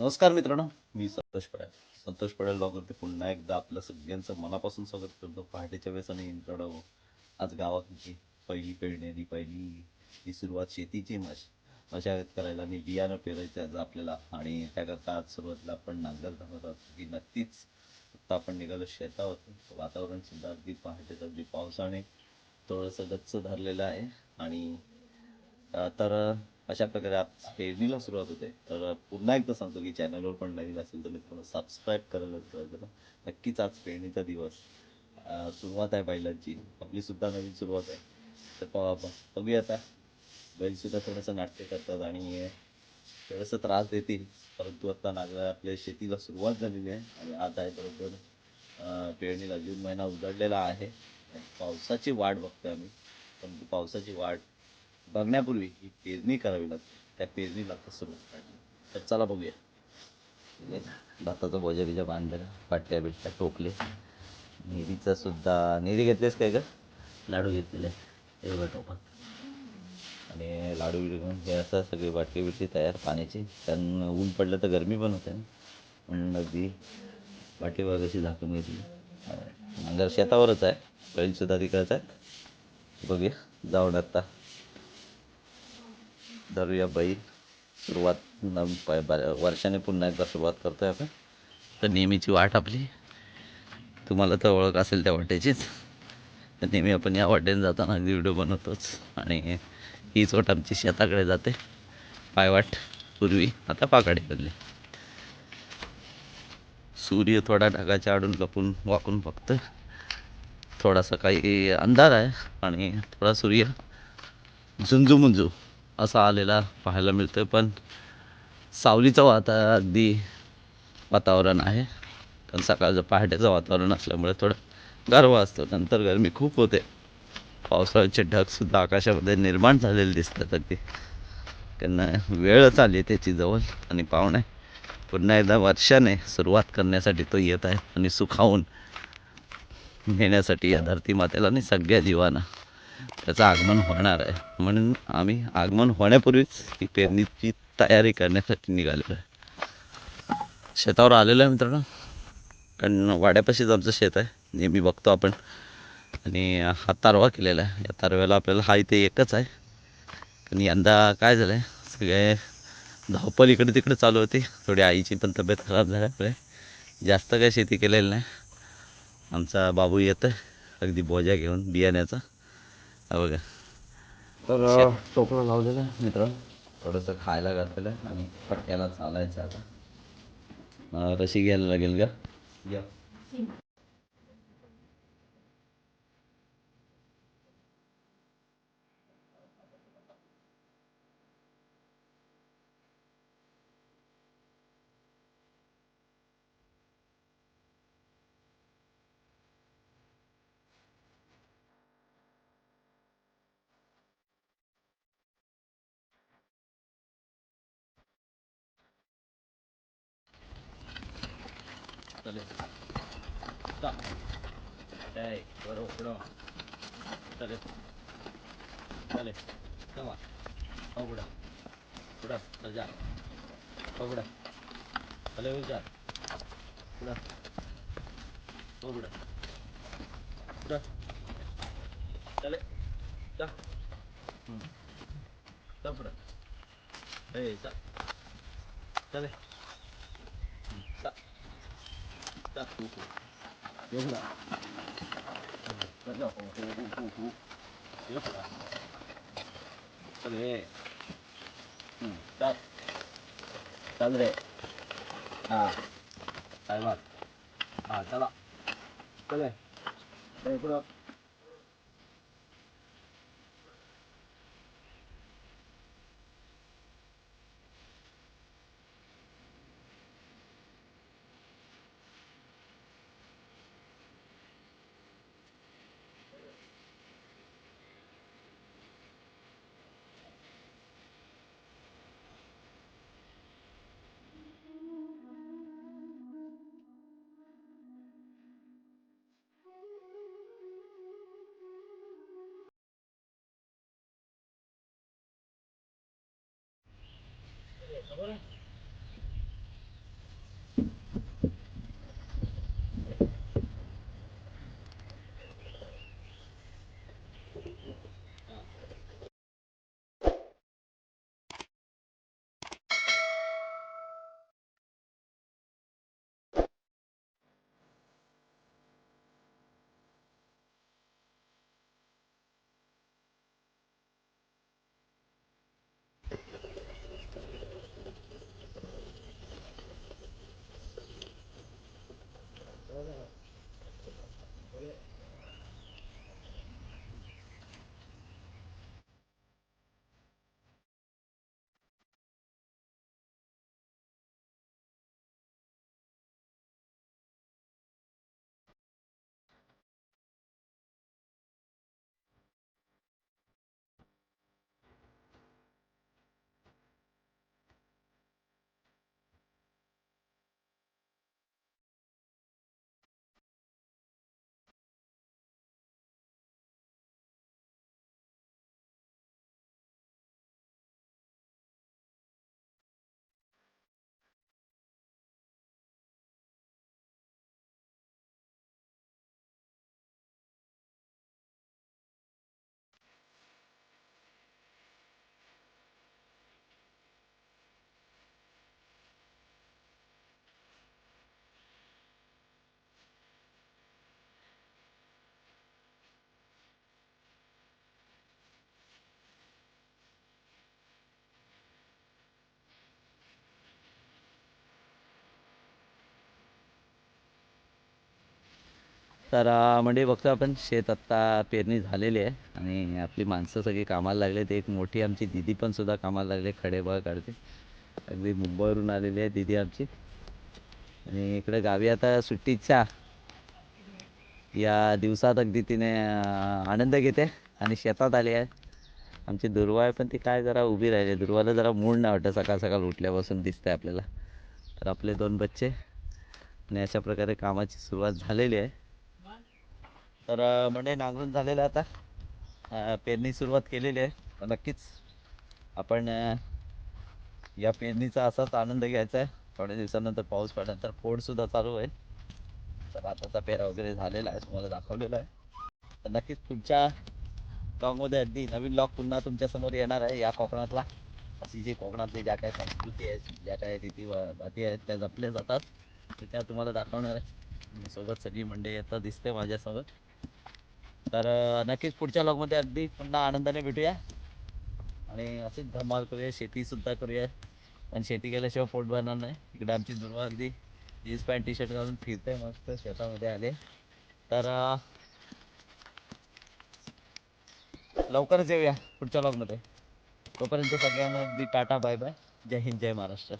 नमस्कार मित्रांनो मी संतोष पडेल. संतोष पडेल ब्लॉगवरती पुन्हा एकदा आपलं सगळ्यांचं मनापासून स्वागत करतो. पहाटेच्या वेळेस आणि इंट्रोडो आज गावात पहिली पेरणी पहिली ही सुरुवात शेतीची मश मशागत करायला आणि बियाणं पेरायचं आज आपल्याला. आणि त्याकरता आज सुरुवातीला आपण नांगर धरत आहोत की नक्कीच फक्त आपण निघालो शेतावर वातावरण सुद्धा अगदी पहाटेचं अगदी पावसाने थोडंसं गच्च धरलेलं आहे. आणि तर अशा प्रकारे आज पेरणीला सुरुवात होते. तर पुन्हा एकदा सांगतो की चॅनलवर पण नवीन असेल तर मित्रांनो सबस्क्राईब करायला विसरायचं नक्कीच आज पेरणीचा दिवस. सुरुवात आहे बैलांची. आपली सुद्धा नवीन सुरुवात आहे. तर प- ब- बघूया आता. बैलसुद्धा थोडंसं नाट्य करतात आणि थोडंसं त्रास देतील. परंतु आता नागरा आपल्या शेतीला सुरुवात झालेली आहे आणि आज आहे बरोबर पेरणीला जून महिना उजाडलेला आहे. पावसाची वाट बघतो आम्ही. पण पावसाची वाट बघण्यापूर्वी ही पेरणी करावी लागते. त्या पेरणीला कसं तर चला बघूया. भाताचं बोजरीच्या बांधलं पाट्या बिट्ट्या टोकले निरीचा सुद्धा निरी घेतलेस काय का लाडू घेतलेले. हे बघा टोपात आणि लाडू बिडू घेऊन हे असं सगळी बाटली बिटली तयार पाण्याची. कारण ऊन पडलं तर गरमी पण होते ना. म्हणून अगदी बाटली वगैरे झाकून घेतली. नांगर शेतावरच आहे. बैलसुद्धा तिकडंच आहे बघूया. जाऊन आत्ता धरूया बैल सुरुवात नवीन प- ब- वर्षाने पुन्हा एकदा सुरुवात करतोय आपण. तर नेहमीची वाट आपली. तुम्हाला तर ओळख असेल त्या वाटेचीच. तर नेहमी आपण या वाटेने जाताना अगदी व्हिडिओ बनवतोच. आणि हीच वाट आमची शेताकडे जाते. पायवाट पूर्वी आता पाकाडी बदली सूर्य थोडा ढगाच्या आडून लपून वाकून फक्त थोडासा काही अंधार आहे आणि थोडा सूर्य झुंजू मुंजू असा आलेला पाहायला मिळतं पण सावलीचं वाता अगदी वातावरण आहे. कारण सकाळचं पहाटेचं वातावरण असल्यामुळे थोडं गारवा असतो. नंतर गरमी खूप होते. पावसाळ्याचे ढगसुद्धा आकाशामध्ये निर्माण झालेले दिसतात अगदी. त्यांना वेळच आली त्याची जवळ आणि पाहुणे पुन्हा एकदा वर्षाने सुरुवात करण्यासाठी तो येत आहे आणि सुखावून नेण्यासाठी या धरती मातेला आणि सगळ्या जीवांना त्याचं आगमन होणार आहे. म्हणून आम्ही आगमन होण्यापूर्वीच ही पेरणीची तयारी करण्यासाठी निघालेलो आहे. शेतावर आलेलो आहे मित्रांनो. कारण वाड्यापाशीच आमचं शेत आहे नेहमी बघतो आपण. आणि हा तारवा केलेला आहे. या तारव्याला आपल्याला हा इथे एकच आहे. कारण यंदा काय झालं आहे सगळे धावपल इकडे तिकडे चालू होती. थोडी आईची पण तब्येत खराब झाल्यामुळे जास्त काही शेती केलेली नाही. आमचा बाबू येतं अगदी बोजा घेऊन बियाण्याचा. बघा तर टोपलं लावलेलं आहे मित्र थोडंसं खायला घातलेलं आहे आणि पट्ट्याला चालायचं आता. मला रशी घ्यायला लागेल का? या. 疲れた。えいわろくろたれたれたま。おぐらくらたじゃおぐらたれうじゃくら。おぐらくら。たれた。うん。たぶら。えいた。たれ जा हो हो हो पुढं चल हो हो हो हो हो हो पुढं चल रे हम्म, चल चल रे हां काय मग हां चला चल रे ए, पुढं Bora. तर म्हणजे बघतो आपण शेत आत्ता पेरणी झालेली आहे आणि आपली माणसं सगळी कामाला लागले. ते एक मोठी आमची दिदी पण सुद्धा कामाला लागले. खडे बळ काढते. अगदी मुंबईवरून आलेली आहे दिदी आमची. आणि इकडे गावी आता सुट्टीच्या या दिवसात अगदी तिने आनंद घेते आणि शेतात आली आहे. आमची दुर्वा आहे पण ती काय जरा उभी राहिली. दुर्वाला जरा मूड नाही वाटत. सकाळ सकाळ उठल्यापासून दिसते आपल्याला. तर आपले दोन बच्चे आणि अशा प्रकारे कामाची सुरुवात झालेली आहे. तर म्हणजे नांगरून झालेलं आता पेरणी सुरुवात केलेली आहे. तर नक्कीच आपण या पेरणीचा असाच आनंद घ्यायचा आहे. थोड्या दिवसानंतर पाऊस पडल्यानंतर फोडसुद्धा चालू आहे तर आताचा पेरा वगैरे झालेला आहे तुम्हाला दाखवलेला आहे. तर नक्कीच पुढच्या लॉगमध्ये अगदी नवीन ब्लॉग पुन्हा तुमच्यासमोर येणार आहे या कोकणातला. अशी जी कोकणातली ज्या काही संस्कृती आहेत ज्या काही रीती आहेत त्या जपल्या जातात. तर त्या तुम्हाला दाखवणार आहे. सोबत सगळी मंडळी आता दिसते माझ्यासोबत. तर नक्कीच पुढच्या लॉगमध्ये अगदी पुन्हा आनंदाने भेटूया. आणि असेच धमाल करूया शेतीसुद्धा करूया. पण शेती केल्याशिवाय पोट भरणार नाही. इकडे आमची दुर्वा अगदी जीन्स पॅन्ट टी शर्ट घालून फिरते मस्त शेतामध्ये आले. तर लवकरच येऊया पुढच्या लॉगमध्ये तोपर्यंत सगळ्यांना अगदी टाटा बाय बाय. जय हिंद जय महाराष्ट्र.